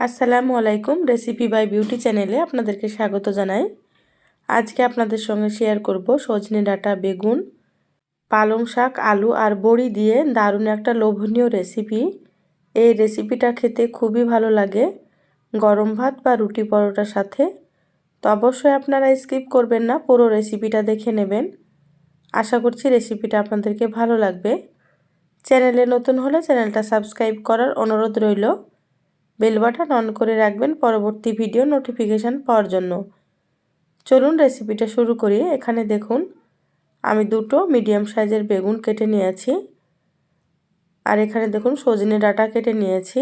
আসসালামু আলাইকুম recipe by beauty চ্যানেলে আপনাদেরকে স্বাগত জানাই। আজকে আপনাদের সঙ্গে শেয়ার করব সজনে ডাঁটা বেগুন, পালং শাক, আলু আর বড়ি দিয়ে দারুণ একটা লোভনীয় রেসিপি। এই রেসিপিটা খেতে খুবই ভালো লাগে, গরম ভাত বা রুটি পরোটার সাথে। তো অবশ্যই আপনারা স্কিপ করবেন না, পুরো রেসিপিটা দেখে নেবেন। আশা করছি রেসিপিটা আপনাদেরকে ভালো লাগবে। চ্যানেলে নতুন হলে চ্যানেলটা সাবস্ক্রাইব করার অনুরোধ রইল। বেল বাটন অন করে রাখবেন পরবর্তী ভিডিও নোটিফিকেশান পাওয়ার জন্য। চলুন রেসিপিটা শুরু করি। এখানে দেখুন, আমি দুটো মিডিয়াম সাইজের বেগুন কেটে নিয়েছি। আর এখানে দেখুন, সজনে ডাটা কেটে নিয়েছি।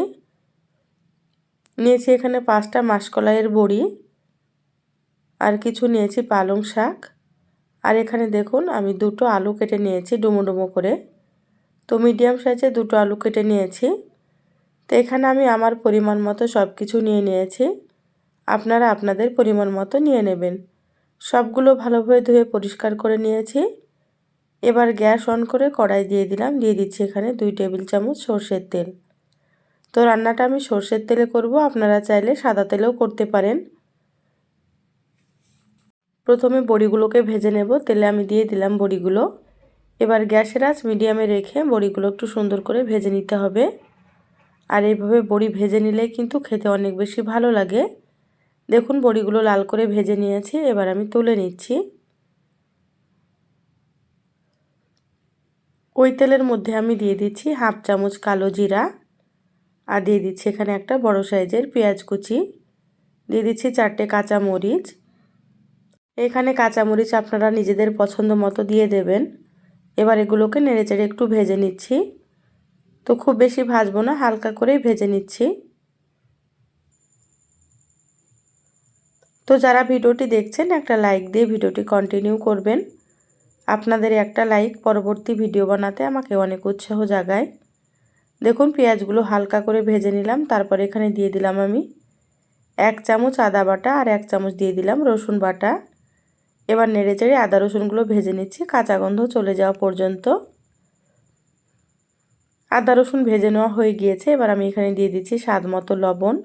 নিয়েছি এখানে পাঁচটা মাসকলাইয়ের বড়ি আর কিছু নিয়েছি পালং শাক। আর এখানে দেখুন, আমি দুটো আলু কেটে নিয়েছি ডুমো ডুমো করে। তো মিডিয়াম সাইজে দুটো আলু কেটে নিয়েছি। তো এখানে আমি আমার পরিমাণ মতো সব কিছু নিয়ে নিয়েছি। আপনারা আপনাদের পরিমাণ মতো নিয়ে নেবেন। সবগুলো ভালোভাবে ধুয়ে পরিষ্কার করে নিয়েছি। এবার গ্যাস অন করে কড়াই দিয়ে দিলাম। দিয়ে দিচ্ছি এখানে দুই টেবিল চামচ সর্ষের তেল। তো রান্নাটা আমি সর্ষের তেলে করব। আপনারা চাইলে সাদা তেলেও করতে পারেন। প্রথমে বড়িগুলোকে ভেজে নেব। তেলে আমি দিয়ে দিলাম বড়িগুলো। এবার গ্যাসের আঁচ মিডিয়ামে রেখে বড়িগুলো একটু সুন্দর করে ভেজে নিতে হবে। আর এইভাবে বড়ি ভেজে নিলে কিন্তু খেতে অনেক বেশি ভালো লাগে। দেখুন, বড়িগুলো লাল করে ভেজে নিয়েছি, এবার আমি তুলে নিচ্ছি। ওই তেলের মধ্যে আমি দিয়ে দিচ্ছি হাফ চামচ কালো জিরা আর দিয়ে দিচ্ছি এখানে একটা বড় সাইজের পেঁয়াজ কুচি। দিয়ে দিচ্ছি চারটে কাঁচা মরিচ। এখানে কাঁচামরিচ আপনারা নিজেদের পছন্দ মতো দিয়ে দেবেন। এবার এগুলোকে নেড়েচেড়ে একটু ভেজে নিচ্ছি। তো খুব বেশি ভাজবো না, হালকা করেই ভেজে নিচ্ছি। তো যারা ভিডিওটি দেখছেন, একটা লাইক দিয়ে ভিডিওটি কন্টিনিউ করবেন। আপনাদের একটা লাইক পরবর্তী ভিডিও বানাতে আমাকে অনেক উৎসাহ জাগায়। দেখুন, পেঁয়াজগুলো হালকা করে ভেজে নিলাম, তারপর এখানে দিয়ে দিলাম আমি এক চামচ আদা বাটা আর এক চামচ দিয়ে দিলাম রসুন বাটা। এবার নেড়ে চেড়ে আদা রসুনগুলো ভেজে নিচ্ছি, কাঁচা গন্ধ চলে যাওয়া পর্যন্ত। আদা রসুন ভেজে নেওয়া হয়ে গিয়েছে। এবার আমি এখানে দিয়ে দিচ্ছি স্বাদ মতো লবণ।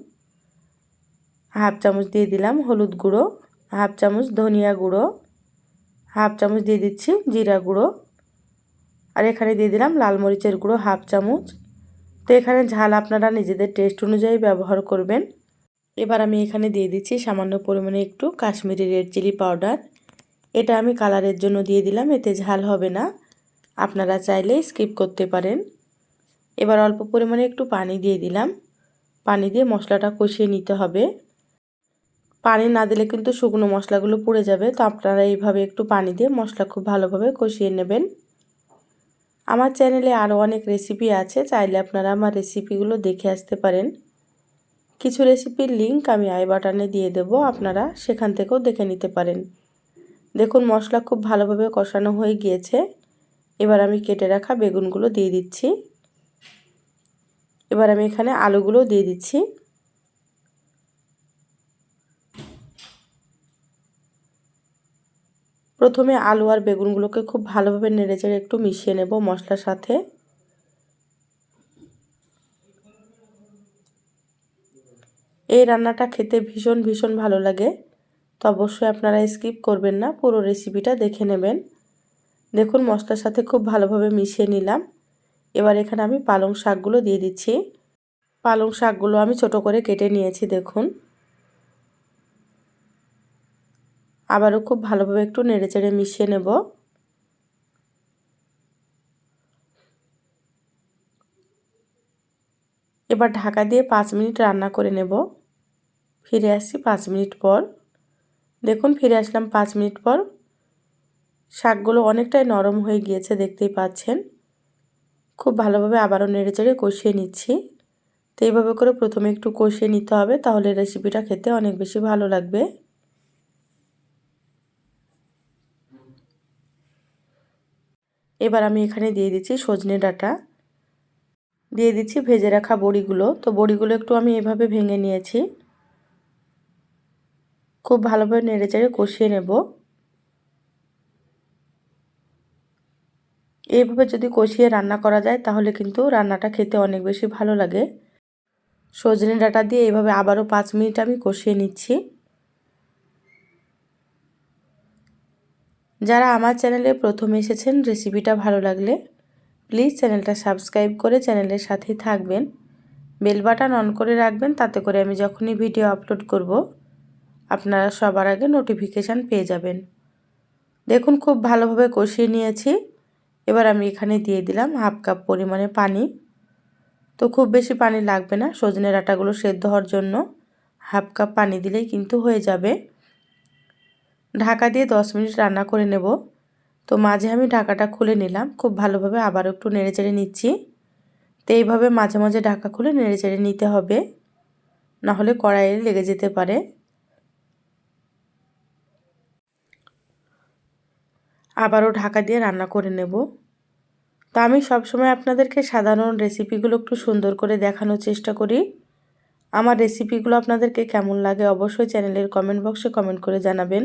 হাফ চামচ দিয়ে দিলাম হলুদ গুঁড়ো, হাফ চামচ ধনিয়া গুঁড়ো, হাফ চামচ দিয়ে দিচ্ছি জিরা গুঁড়ো। আর এখানে দিয়ে দিলাম লাল মরিচের গুঁড়ো হাফ চামচ। তো এখানে ঝাল আপনারা নিজেদের টেস্ট অনুযায়ী ব্যবহার করবেন। এবার আমি এখানে দিয়ে দিচ্ছি সামান্য পরিমাণে একটু কাশ্মীরি রেড চিলি পাউডার। এটা আমি কালারের জন্য দিয়ে দিলাম, এতে ঝাল হবে না। আপনারা চাইলে স্কিপ করতে পারেন। এবার অল্প পরিমাণে একটু পানি দিয়ে দিলাম। পানি দিয়ে মশলাটা কষিয়ে নিতে হবে। পানি না দিলে কিন্তু শুকনো মশলাগুলো পুড়ে যাবে। তো আপনারা এইভাবে একটু পানি দিয়ে মশলা খুব ভালোভাবে কষিয়ে নেবেন। আমার চ্যানেলে আরও অনেক রেসিপি আছে। চাইলে আপনারা আমার রেসিপিগুলো দেখে আসতে পারেন। কিছু রেসিপির লিঙ্ক আমি আই বাটনে দিয়ে দেব। আপনারা সেখান থেকেও দেখে নিতে পারেন। দেখুন, মশলা খুব ভালোভাবে কষানো হয়ে গিয়েছে। এবার আমি কেটে রাখা বেগুনগুলো দিয়ে দিচ্ছি। এবার আমি এখানে আলুগুলো দিয়ে দিচ্ছি। প্রথমে আলু আর বেগুনগুলোকে খুব ভালোভাবে নেড়েচেড়ে একটু মিশিয়ে নেব মশলার সাথে। এই রান্নাটা খেতে ভীষণ ভীষণ ভালো লাগে। তো অবশ্যই আপনারা স্কিপ করবেন না, পুরো রেসিপিটা দেখে নেবেন। দেখুন মশলার সাথে খুব ভালোভাবে মিশিয়ে নিলাম। এবার এখানে আমি পালং শাকগুলো দিয়ে দিচ্ছি। পালং শাকগুলো আমি ছোট করে কেটে নিয়েছি, দেখুন। আবারও খুব ভালোভাবে একটু নেড়েচেড়ে মিশিয়ে নেব। এবার ঢাকা দিয়ে পাঁচ মিনিট রান্না করে নেব। ফিরে আসছি পাঁচ মিনিট পর। দেখুন, ফিরে আসলাম পাঁচ মিনিট পর। শাকগুলো অনেকটাই নরম হয়ে গিয়েছে, দেখতেই পাচ্ছেন। খুব ভালোভাবে আবারও নেড়েচেড়ে কষিয়ে নিচ্ছি। তো এইভাবে করে প্রথমে একটু কষিয়ে নিতে হবে, তাহলে রেসিপিটা খেতে অনেক বেশি ভালো লাগবে। এবার আমি এখানে দিয়ে দিচ্ছি সজনে ডাটা। দিয়ে দিচ্ছি ভেজে রাখা বড়িগুলো। তো বড়িগুলো একটু আমি এভাবে ভেঙে নিয়েছি। খুব ভালোভাবে নেড়ে চেড়ে কষিয়ে নেব। এইভাবে যদি কষিয়ে রান্না করা যায়, তাহলে কিন্তু রান্নাটা খেতে অনেক বেশি ভালো লাগে। সজনে ডাটা দিয়ে এইভাবে আবারও পাঁচ মিনিট আমি কষিয়ে নিচ্ছি। যারা আমার চ্যানেলে প্রথম এসেছেন, রেসিপিটা ভালো লাগলে প্লিজ চ্যানেলটা সাবস্ক্রাইব করে চ্যানেলের সাথেই থাকবেন। বেল বাটন অন করে রাখবেন, তাতে করে আমি যখনই ভিডিও আপলোড করব, আপনারা সবার আগে নোটিফিকেশান পেয়ে যাবেন। দেখুন, খুব ভালোভাবে কষিয়ে নিয়েছি। এবার আমি এখানে দিয়ে দিলাম হাফ কাপ পরিমাণে পানি। তো খুব বেশি পানি লাগবে না সজনে ডাঁটাগুলো সেদ্ধ হওয়ার জন্য হাফ কাপ পানি দিলেই কিন্তু হয়ে যাবে। ঢাকা দিয়ে দশ মিনিট রান্না করে নেব। তো মাঝে আমি ঢাকাটা খুলে নিলাম, খুব ভালোভাবে আবার একটু নেড়ে চেড়ে নিচ্ছি। তো এইভাবে মাঝে মাঝে ঢাকা খুলে নেড়ে চেড়ে নিতে হবে, নাহলে কড়াইয়ে লেগে যেতে পারে। আবারও ঢাকা দিয়ে রান্না করে নেব। তো আমি সবসময় আপনাদেরকে সাধারণ রেসিপিগুলো একটু সুন্দর করে দেখানোর চেষ্টা করি। আমার রেসিপিগুলো আপনাদেরকে কেমন লাগে অবশ্যই চ্যানেলের কমেন্ট বক্সে কমেন্ট করে জানাবেন।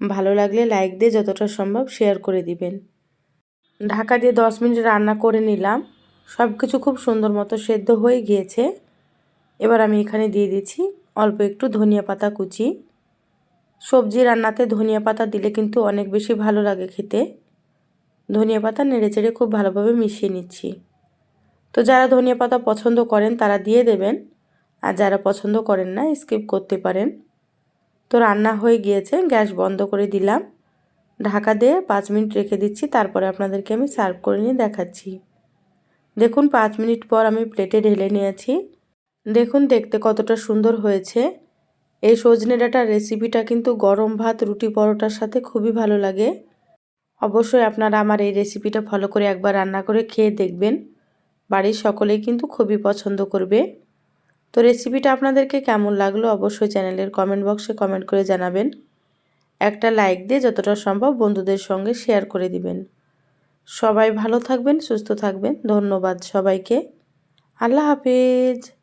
ভালো লাগলে লাইক দিয়ে যতটা সম্ভব শেয়ার করে দিবেন। ঢাকা দিয়ে দশ মিনিট রান্না করে নিলাম। সব কিছু খুব সুন্দর মতো সেদ্ধ হয়ে গিয়েছে। এবার আমি এখানে দিয়ে দিচ্ছি অল্প একটু ধনিয়া পাতা কুচি। সবজি রান্নাতে ধনিয়া পাতা দিলে কিন্তু অনেক বেশি ভালো লাগে খেতে। ধনিয়া পাতা নেড়ে চেড়ে খুব ভালোভাবে মিশিয়ে নিচ্ছি। তো যারা ধনিয়া পাতা পছন্দ করেন তারা দিয়ে দেবেন, আর যারা পছন্দ করেন না স্কিপ করতে পারেন। তো রান্না হয়ে গিয়েছে, গ্যাস বন্ধ করে দিলাম। ঢাকা দিয়ে পাঁচ মিনিট রেখে দিচ্ছি, তারপরে আপনাদেরকে আমি সার্ভ করে নিয়ে দেখাচ্ছি। দেখুন, পাঁচ মিনিট পর আমি প্লেটে ঢেলে নিয়েছি। দেখুন, দেখতে কতটা সুন্দর হয়েছে। এই সজনে ডাটার রেসিপিটা কিন্তু গরম ভাত, রুটি পরোটার সাথে খুবই ভালো লাগে। অবশ্যই আপনারা আমার এই রেসিপিটা ফলো করে একবার রান্না করে খেয়ে দেখবেন। বাড়ির সকলেই কিন্তু খুবই পছন্দ করবে। তো রেসিপিটা আপনাদেরকে কেমন লাগল অবশ্যই চ্যানেলের কমেন্ট বক্সে কমেন্ট করে জানাবেন। একটা লাইক দিয়ে যতটা সম্ভব বন্ধুদের সঙ্গে শেয়ার করে দিবেন। সবাই ভালো থাকবেন, সুস্থ থাকবেন। ধন্যবাদ সবাইকে। আল্লাহ হাফিজ।